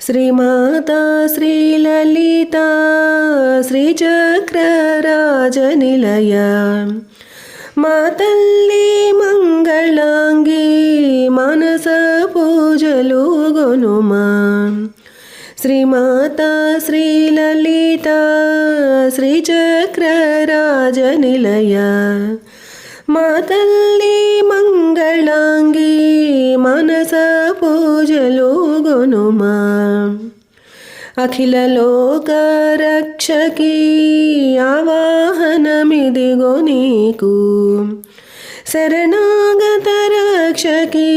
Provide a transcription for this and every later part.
శ్రీమాతా శ్రీలలితా శ్రీచక్రరాజనిలయ మా తల్లి మంగళాంగి మనస పూజలు గొనుమా శ్రీమాతా శ్రీలలితా శ్రీచక్రరాజనిలయ మా తల్లి మంగళ అఖిల ఆవాహనమిదిగో నీకు. శరణాగత రక్షకి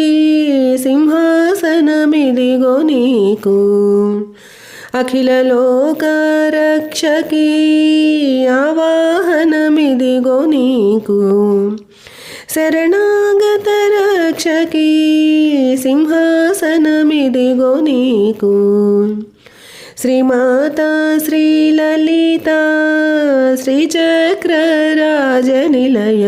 సింహాసనమిదిగో నీకు. అఖిల ఆవాహనమిదిగో నీకు. శరణాగత రక్షకి సింహాసనమిదిగో నీకు. శ్రీమాతా శ్రీలలితా శ్రీచక్రరాజనిలయ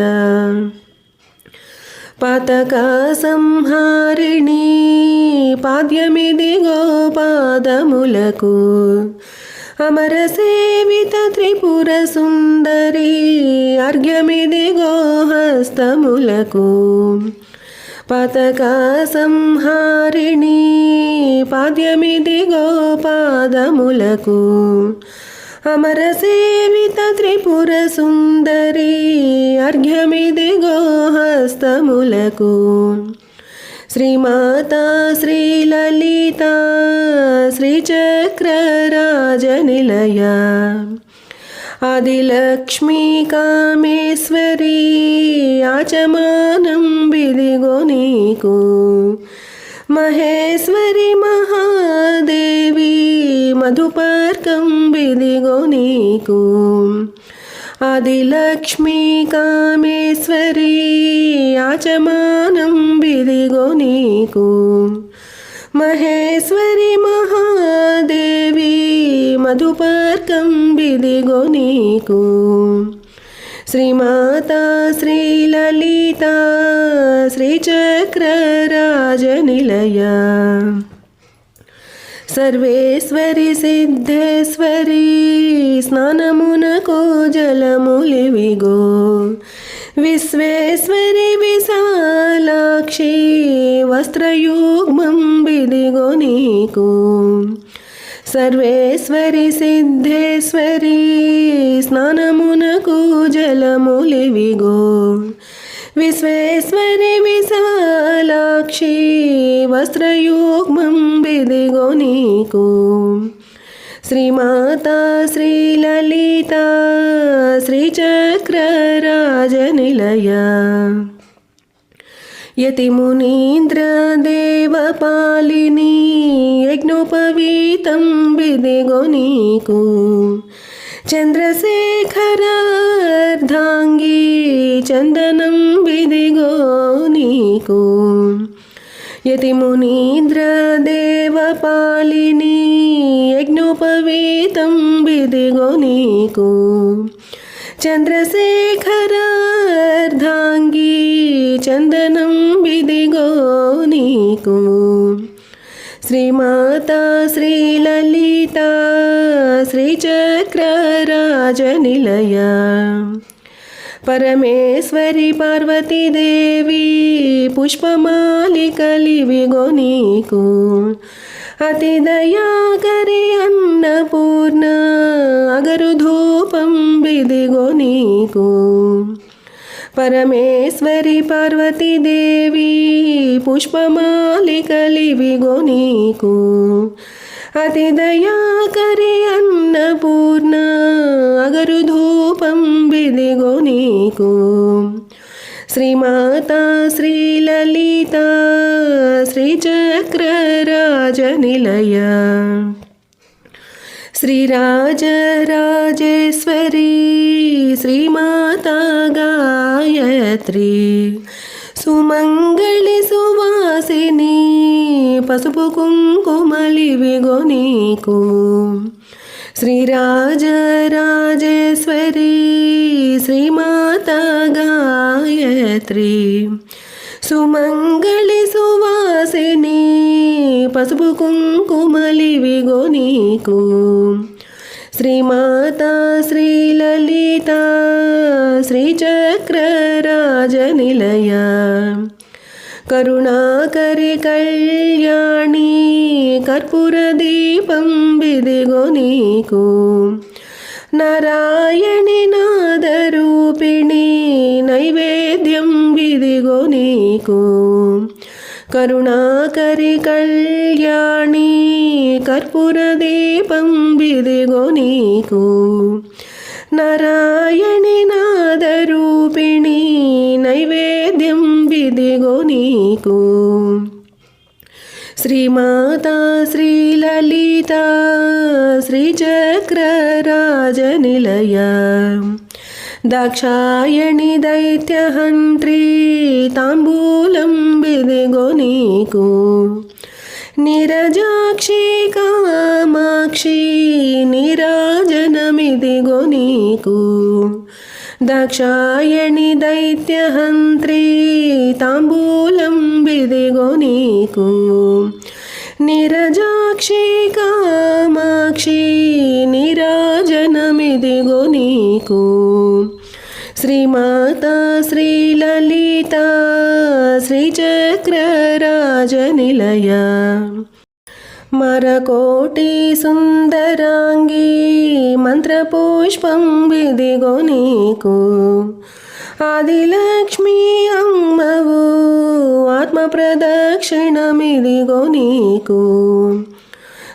పతక సంహారిణి పాద్యమిదిగో పాదములకు అమర సేవిత త్రిపుర సుందరి అర్ఘ్యమిది గోహస్తములకు పతక సంహారిణి పాద్యమిదిగో పాదములకు అమర సేవిత త్రిపుర సుందరి అర్ఘ్యమిది గోహస్తములకు. శ్రీమాత శ్రీలలిత శ్రీచక్రరాజనిలయ ఆదిలక్ష్మీ కామేశ్వరీ ఆచమానం బిదిగో నీకు మహేశ్వరి మహాదేవి మధుపార్కం బిదిగో నీకు ఆదిలక్ష్మీ కామేశ్వరి ఆచమానం బిదిగో నీకు మహేశ్వరి మహాదేవి మధుపార్కం బిదిగో నీకు. శ్రీమాత శ్రీమాతా శ్రీలలితా శ్రీచక్రరాజనిలయ. సర్వేశ్వరి సిద్ధేశ్వరి స్నానమునకో జలములివిగో. విశ్వేశ్వరి విశాలాక్షి వస్త్రయుగ్మం బిదిగో నీకు. సర్వేశ్వరి సిద్ధేశ్వరి స్నానమునకు జలములివిగో. విశ్వేశ్వరి విశాలాక్షి వస్త్రయోగ్మం బిదిగో నీకు. శ్రీమాత శ్రీలలిత శ్రీచక్రరాజనిలయ యతిమునీంద్రదేవపాలిని యజ్ఞోపవీతం బిదిగో నీకు చంద్రశేఖరార్ధాంగి చందనం బిదిగో నీకు యతిమునీంద్ర యజ్ఞోపవీతం బిదిగో నీకు చంద్రశేఖరార్ధాంగి చందనం విదిగో నీకు. శ్రీమాతా శ్రీలలితా శ్రీచక్రరాజనిలయ పరమేశ్వరి పార్వతీదేవి పుష్పమాలికలివిగో నీకు అతి దయాకరి అన్నపూర్ణ అగరు ధూపం బిదిగో నీకు పరమేశ్వరి పార్వతీదేవి పుష్పమాలికలివిగో నీకు అతి దయాకరి అన్నపూర్ణ అగరు ధూపం బిదిగో నీకు. శ్రీమాత శ్రీమాతా శ్రీలలితా శ్రీచక్రరాజనిలయ. శ్రీరాజరాజేశ్వరి శ్రీమాతా గాయత్రి. సుమంగళి సువాసిని పసుపు కుంకుమలి విగో నీకు. శ్రీరాజరాజేశ్వరి శ్రీమాతా గాయత్రి సుమంగళి సువాసిని పసుపు కుంకుమలివిగో నీకు శ్రీమాత శ్రీలలిత శ్రీచక్రరాజనిలయ కరుణాకరి కళ్యాణి కర్పూరదీపం విదిగో నీకు నారాయణి నాదరూపిణి నైవేద్యం విదిగో నీకు కరుణాకరి కళ్యాణి కర్పూరదీపం విదిగో నీకు నారాయణి నాదరూపిణి నైవేద్యం విదిగో నీకు. శ్రీమాత శ్రీలలిత శ్రీచక్రరాజనిలయ దాక్షాయణి దైత్యహంత్రీ తాంబూలం బిదిగో నీకు. నిరజాక్షి కామాక్షి నిరాజనమిదిగో నీకు. दक्षायणि दैत्यहन्त्री ताम्बूलम्बिदिगुणीको निरजाक्षी कामाक्षी निराजनमिदिगुणीको श्रीमाता श्रीललिता श्रीचक्रराजनिलया। మరకోటి సుందరాంగి మంత్రపుష్పం విదిగో నీకు. ఆదిలక్ష్మి అమ్మవు ఆత్మ ప్రదక్షిణమిదిగో నీకు.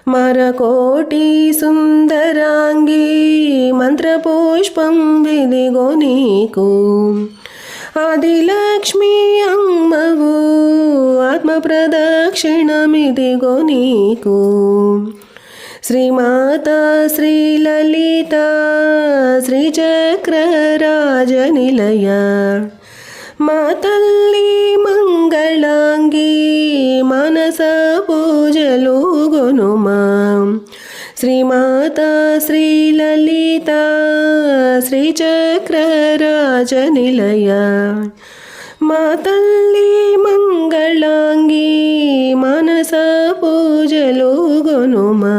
మరకోటి సుందరాంగి మంత్రపుష్పం విదిగో నీకు. ఆదిలక్ష్మి అమ్మవు ఆత్మ ప్రదక్షిణమిదిగో నీకు. శ్రీమాత శ్రీ లలిత శ్రీలలిత శ్రీచక్రరాజనిలయ మా తల్లి మంగళాంగి మనస పూజలు గొనుమా. శ్రీమాత శ్రీ శ్రీలలిత శ్రీచక్రరాజనిలయ. మా తల్లి మంగళాంగి మనస పూజలు గొనుమా.